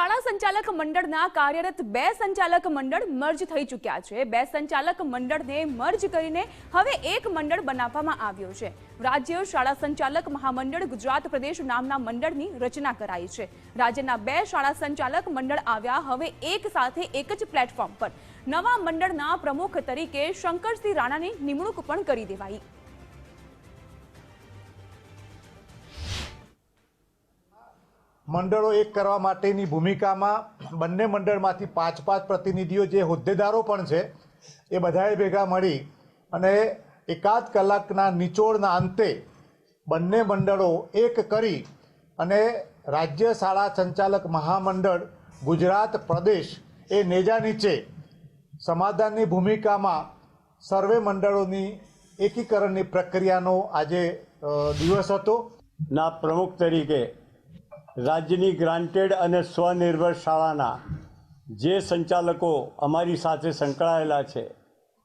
શાળા સંચાલક મંડળના કાર્યરત બે સંચાલક મંડળ મર્જ થઈ ચૂક્યા છે. બે સંચાલક મંડળને મર્જ કરીને હવે એક મંડળ બનાવવામાં આવ્યો છે. રાજ્ય શાળા સંચાલક મહામંડળ ગુજરાત પ્રદેશ નામના મંડળની રચના કરાઈ છે. રાજ્યના બે શાળા સંચાલક મંડળ આવ્યા, હવે એક સાથે એક જ પ્લેટફોર્મ પર. નવા મંડળના પ્રમુખ તરીકે શંકરસિંહ રાણાની નિમણૂક પણ કરી દેવાઈ. મંડળો એક કરવા માટેની ભૂમિકામાં બંને મંડળમાંથી પાંચ પાંચ પ્રતિનિધિઓ જે હોદ્દેદારો પણ છે, એ બધાએ ભેગા મળી અને એકાદ કલાકના નિચોડના અંતે બંને મંડળો એક કરી અને રાજ્ય શાળા સંચાલક મહામંડળ ગુજરાત પ્રદેશ એ નેજા નીચે સમાધાનની ભૂમિકામાં સર્વે મંડળોની એકીકરણની પ્રક્રિયાનો આજે દિવસ હતો. ના, પ્રમુખ તરીકે રાજ્યની ગ્રાન્ટેડ અને સ્વનિર્ભર શાળાના જે સંચાલકો અમારી સાથે સંકળાયેલા છે,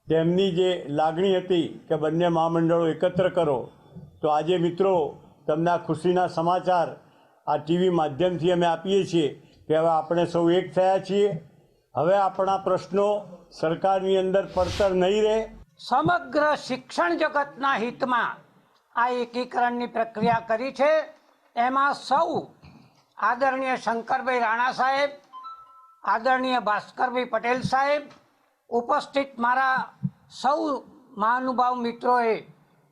તેમની જે લાગણી હતી કે બંને મહામંડળો એકત્ર કરો, તો આજે મિત્રો તમને આ ખુશીના સમાચાર આ ટીવી માધ્યમથી અમે આપીએ છીએ કે હવે આપણે સૌ એક થયા છીએ. હવે આપણા પ્રશ્નો સરકારની અંદર પડતર નહીં રહે. સમગ્ર શિક્ષણ જગતના હિતમાં આ એકીકરણની પ્રક્રિયા કરી છે. એમાં સૌ આદરણીય શંકરભાઈ રાણા સાહેબ, આદરણીય ભાસ્કરભાઈ પટેલ સાહેબ, ઉપસ્થિત મારા સૌ મહાનુભાવ મિત્રોએ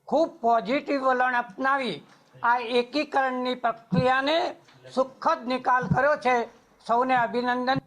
ખૂબ પોઝિટિવ વલણ અપનાવી આ એકીકરણની પ્રક્રિયાને સુખદ નિકાલ કર્યો છે. સૌને અભિનંદન.